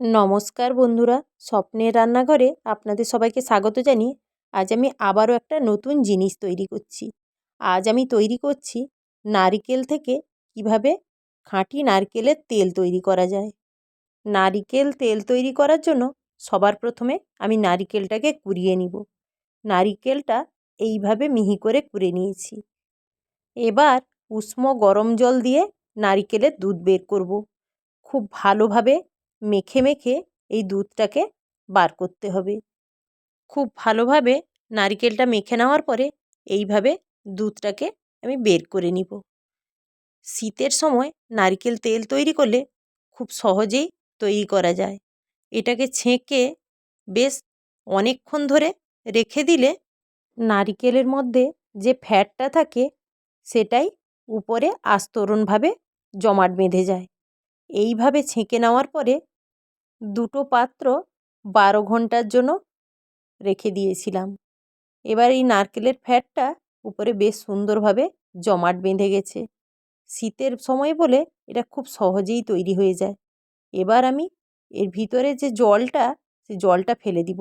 নমস্কার বন্ধুরা, স্বপ্নের রান্নাঘরে আপনাদের সবাইকে স্বাগত জানিয়ে আজ আমি আবারও একটা নতুন জিনিস তৈরি করছি। আজ আমি তৈরি করছি নারিকেল থেকে কীভাবে খাঁটি নারকেলের তেল তৈরি করা যায়। নারিকেল তেল তৈরি করার জন্য সবার প্রথমে আমি নারিকেলটাকে কুড়িয়ে নিব। নারিকেলটা এইভাবে মিহি করে কুড়ে নিয়েছি। এবার উষ্ণ গরম জল দিয়ে নারিকেলের দুধ বের করব। খুব ভালোভাবে মেখে মেখে এই দুধটাকে বার করতে হবে। খুব ভালোভাবে নারিকেলটা মেখে নেওয়ার পরে এইভাবে দুধটাকে আমি বের করে নিব। শীতের সময় নারকেল তেল তৈরি করলে খুব সহজেই তৈরি করা যায়। এটাকে ছেঁকে বেশ অনেকক্ষণ ধরে রেখে দিলে নারিকেলের মধ্যে যে ফ্যাটটা থাকে সেটাই উপরে আস্তরণভাবে জমাট বেঁধে যায়। এইভাবে ছেঁকে নেওয়ার পরে দুটো পাত্র বারো ঘণ্টার জন্য রেখে দিয়েছিলাম। এবার এই নারকেলের ফ্যাটটা উপরে বেশ সুন্দরভাবে জমাট বেঁধে গেছে। শীতের সময় বলে এটা খুব সহজেই তৈরি হয়ে যায়। এবার আমি এর ভিতরে যে জলটা, সে জলটা ফেলে দিব।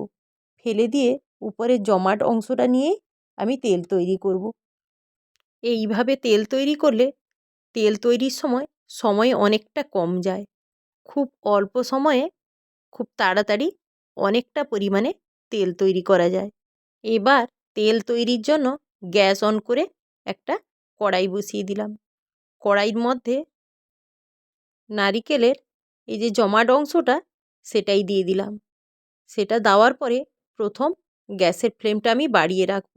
ফেলে দিয়ে উপরে জমাট অংশটা নিয়েই আমি তেল তৈরি করব। এইভাবে তেল তৈরি করলে তেল তৈরির সময় সময় অনেকটা কম যায়। খুব অল্প সময়ে খুব তাড়াতাড়ি অনেকটা পরিমাণে তেল তৈরি করা যায়। এবার তেল তৈরির জন্য গ্যাস অন করে একটা কড়াই বসিয়ে দিলাম। কড়াইয়ের মধ্যে নারিকেলের এই যে জমাট অংশটা সেটাই দিয়ে দিলাম। সেটা দেওয়ার পরে প্রথম গ্যাসের ফ্লেমটা আমি বাড়িয়ে রাখব।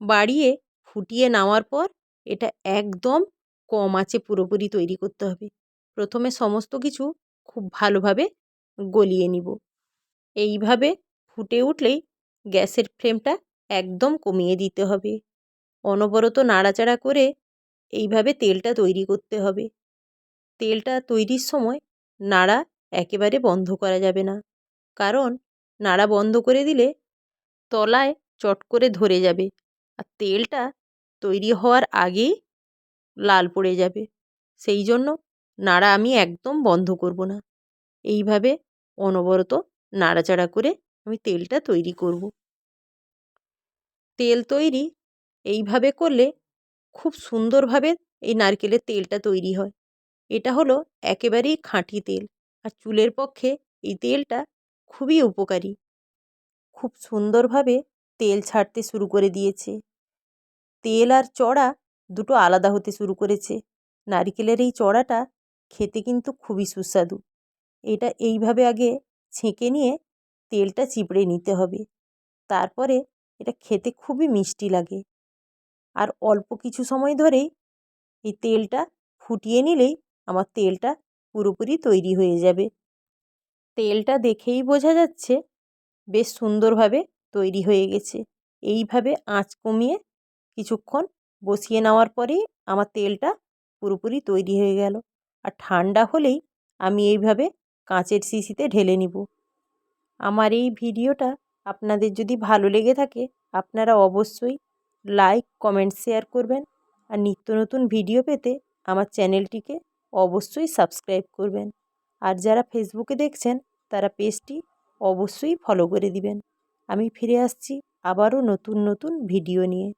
বাড়িয়ে ফুটিয়ে নেওয়ার পর এটা একদম কম আঁচে পুরোপুরি তৈরি করতে হবে। প্রথমে সমস্ত কিছু খুব ভালোভাবে গলিয়ে নিব। এইভাবে ফুটে উঠলেই গ্যাসের ফ্লেমটা একদম কমিয়ে দিতে হবে। অনবরত নাড়াচাড়া করে এইভাবে তেলটা তৈরি করতে হবে। তেলটা তৈরির সময় নাড়া একেবারে বন্ধ করা যাবে না। কারণ নাড়া বন্ধ করে দিলে তলায় চট করে ধরে যাবে আর তেলটা তৈরি হওয়ার আগেই লাল পড়ে যাবে। সেই জন্য নাড়া আমি একদম বন্ধ করব না। এইভাবে অনবরত নাড়াচাড়া করে আমি তেলটা তৈরি করব। তেল তৈরি এইভাবে করলে খুব সুন্দরভাবে এই নারকেলের তেলটা তৈরি হয়। এটা হলো একেবারেই খাঁটি তেল আর চুলের পক্ষে এই তেলটা খুবই উপকারী। খুব সুন্দরভাবে তেল ছাড়তে শুরু করে দিয়েছে। তেল আর চড়া দুটো আলাদা হতে শুরু করেছে। নারকেলের এই চড়াটা খেতে কিন্তু খুবই সুস্বাদু। এটা এইভাবে আগে ছেঁকে নিয়ে তেলটা চিপড়ে নিতে হবে। তারপরে এটা খেতে খুবই মিষ্টি লাগে। আর অল্প কিছু সময় ধরেই এই তেলটা ফুটিয়ে নিলেই আমার তেলটা পুরোপুরি তৈরি হয়ে যাবে। তেলটা দেখেই বোঝা যাচ্ছে বেশ সুন্দরভাবে তৈরি হয়ে গেছে। এইভাবে আঁচ কমিয়ে কিছুক্ষণ বসিয়ে নেওয়ার পরেই আমার তেলটা পুরোপুরি তৈরি হয়ে গেল। আর ঠান্ডা হলেই আমি এইভাবে কাঁচের শিশিতে ঢেলে নিব। আমার এই ভিডিওটা আপনাদের যদি ভালো লেগে থাকে, আপনারা অবশ্যই লাইক, কমেন্ট, শেয়ার করবেন। আর নিত্য নতুন ভিডিও পেতে আমার চ্যানেলটিকে অবশ্যই সাবস্ক্রাইব করবেন। আর যারা ফেসবুকে দেখছেন, তারা পেজটি অবশ্যই ফলো করে দিবেন। আমি ফিরে আসছি আবারও নতুন নতুন ভিডিও নিয়ে।